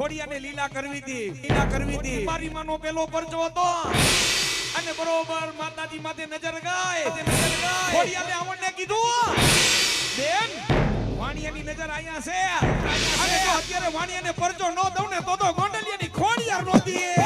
ખોડિયાને લીલા કરવી હતી લીલા કરવી હતી. મારી માનો પેલો પરચો હતો. અને બરોબર માતાજી માથે નજર ગાય. નજર ગાય. ખોડિયાને આવણને કીધું બેન વાણિયાની નજર અહીંયા છે. અને જો અત્યારે વાણિયાને પરચો ન દઉં ને તો તો ગોંડલિયાની ખોડિયાર નોતી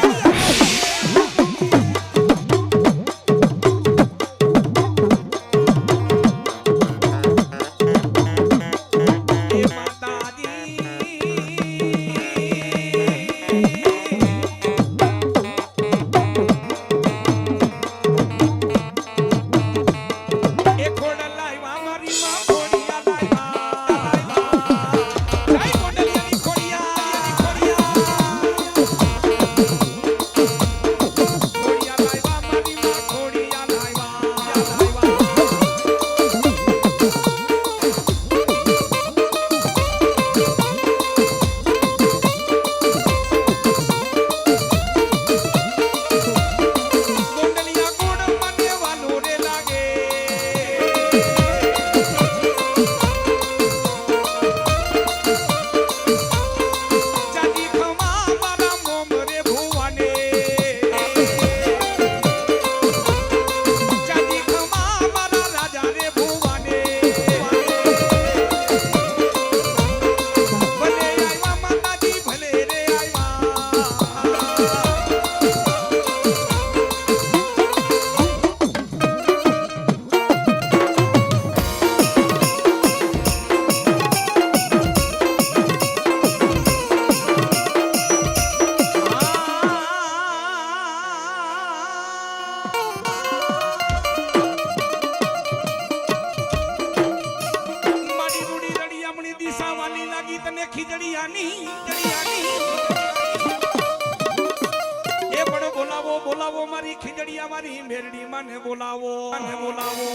બોલાવો.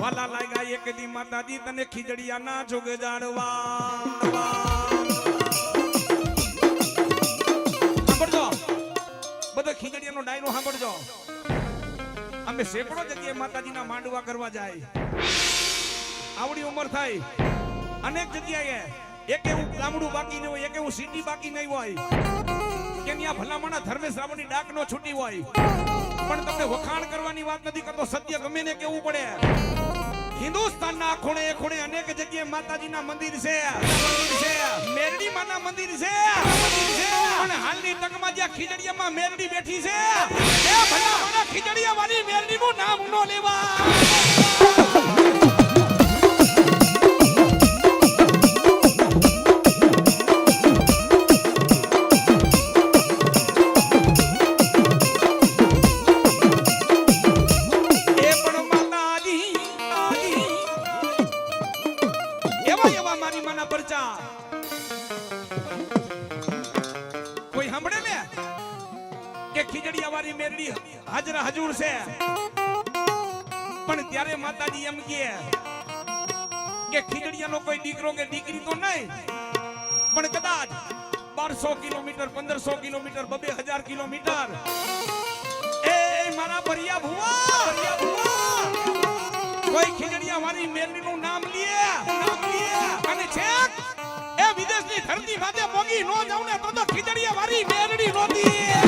વાલા લાગ્યા એક દી માતાજી, તને ખીજડીયા ના જોગ જાણવા. સાંભળજો. બધો ખીજડીયાનો ડાયરો સાંભળજો. અમે સેંકડો જગ્યાએ માતાજીના માંડવા કરવા જાય. આવડી ઉંમર થાય. અનેક જગ્યાએ એક એવું ગામડું બાકી નહીં હોય, એક એવું સિટી બાકી નહીં હોય, કે ત્યાં ભલામણા ધર્મેશ રાવણની ડાક નો છૂટી હોય. પણ તમને વખાણ કરવાની વાત નથી કરતો, સત્ય ગમે ને કેવું પડે. હિન્દુસ્તાનના ખૂણે ખૂણે અનેક જગ્યાએ માતાજીના મંદિર છે. મેરડી માના મંદિર છે. પણ હાલની તકમાં જ્યાં ખીજડીયામાં મેરડી બેઠી છે. એ ભલા ખીજડીયા વાળી મેરડીનું નામ નો લેવા માના પરચા. કોઈ સાંભળે ને? કે ખીજડીયા વાળી મેરડી હાજર હજુર છે. પણ ત્યારે માતાજી એમ કહે કે ખીજડીયાનો કોઈ દીકરો કે દીકરી તો નહીં, પણ કદાચ બારસો કિલોમીટર, પંદરસો કિલોમીટર, બબે હજાર કિલોમીટર ધરતી માથે પોગી નો જાઉં ને તો તો ખીજડીયા વારી મેલડી નોતી